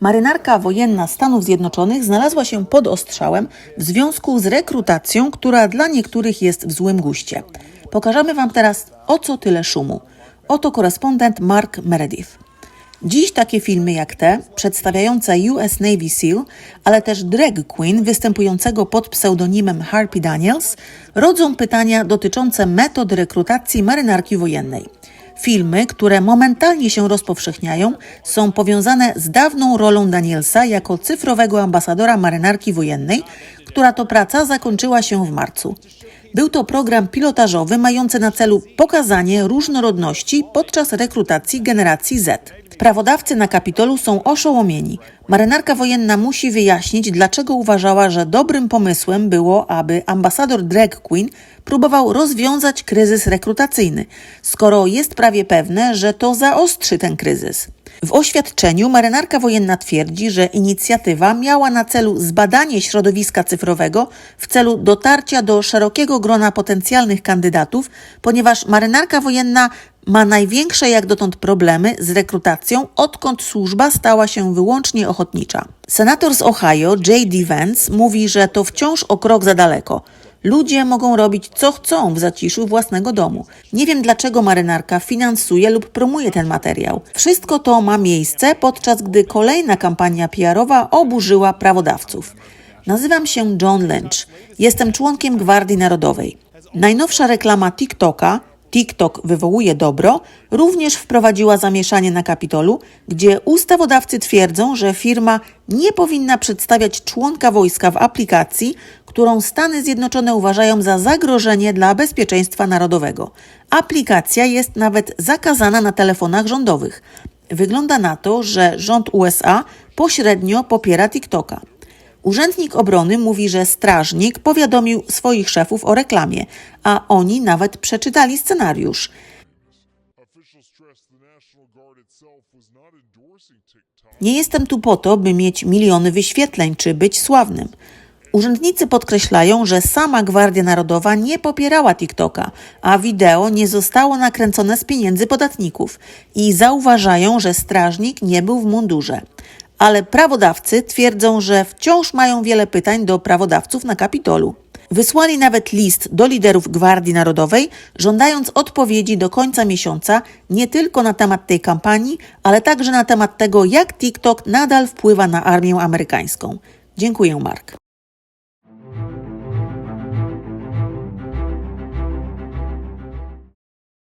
Marynarka wojenna Stanów Zjednoczonych znalazła się pod ostrzałem w związku z rekrutacją, która dla niektórych jest w złym guście. Pokażemy Wam teraz, o co tyle szumu. Oto korespondent Mark Meredith. Dziś takie filmy jak te, przedstawiające US Navy SEAL, ale też drag queen występującego pod pseudonimem Harpy Daniels, rodzą pytania dotyczące metod rekrutacji marynarki wojennej. Filmy, które momentalnie się rozpowszechniają, są powiązane z dawną rolą Danielsa jako cyfrowego ambasadora marynarki wojennej, która to praca zakończyła się w marcu. Był to program pilotażowy mający na celu pokazanie różnorodności podczas rekrutacji generacji Z. Prawodawcy na Kapitolu są oszołomieni. Marynarka wojenna musi wyjaśnić, dlaczego uważała, że dobrym pomysłem było, aby ambasador drag queen próbował rozwiązać kryzys rekrutacyjny, skoro jest prawie pewne, że to zaostrzy ten kryzys. W oświadczeniu marynarka wojenna twierdzi, że inicjatywa miała na celu zbadanie środowiska cyfrowego w celu dotarcia do szerokiego grona potencjalnych kandydatów, ponieważ marynarka wojenna ma największe jak dotąd problemy z rekrutacją, odkąd służba stała się wyłącznie ochotnicza. Senator z Ohio, J.D. Vance, mówi, że to wciąż o krok za daleko. Ludzie mogą robić co chcą w zaciszu własnego domu. Nie wiem dlaczego marynarka finansuje lub promuje ten materiał. Wszystko to ma miejsce, podczas gdy kolejna kampania PR-owa oburzyła prawodawców. Nazywam się John Lynch. Jestem członkiem Gwardii Narodowej. Najnowsza reklama TikToka TikTok wywołuje dobro, również wprowadziła zamieszanie na Kapitolu, gdzie ustawodawcy twierdzą, że firma nie powinna przedstawiać członka wojska w aplikacji, którą Stany Zjednoczone uważają za zagrożenie dla bezpieczeństwa narodowego. Aplikacja jest nawet zakazana na telefonach rządowych. Wygląda na to, że rząd USA pośrednio popiera TikToka. Urzędnik obrony mówi, że strażnik powiadomił swoich szefów o reklamie, a oni nawet przeczytali scenariusz. Nie jestem tu po to, by mieć miliony wyświetleń czy być sławnym. Urzędnicy podkreślają, że sama Gwardia Narodowa nie popierała TikToka, a wideo nie zostało nakręcone z pieniędzy podatników i zauważają, że strażnik nie był w mundurze. Ale prawodawcy twierdzą, że wciąż mają wiele pytań do prawodawców na Kapitolu. Wysłali nawet list do liderów Gwardii Narodowej, żądając odpowiedzi do końca miesiąca nie tylko na temat tej kampanii, ale także na temat tego, jak TikTok nadal wpływa na armię amerykańską. Dziękuję, Mark.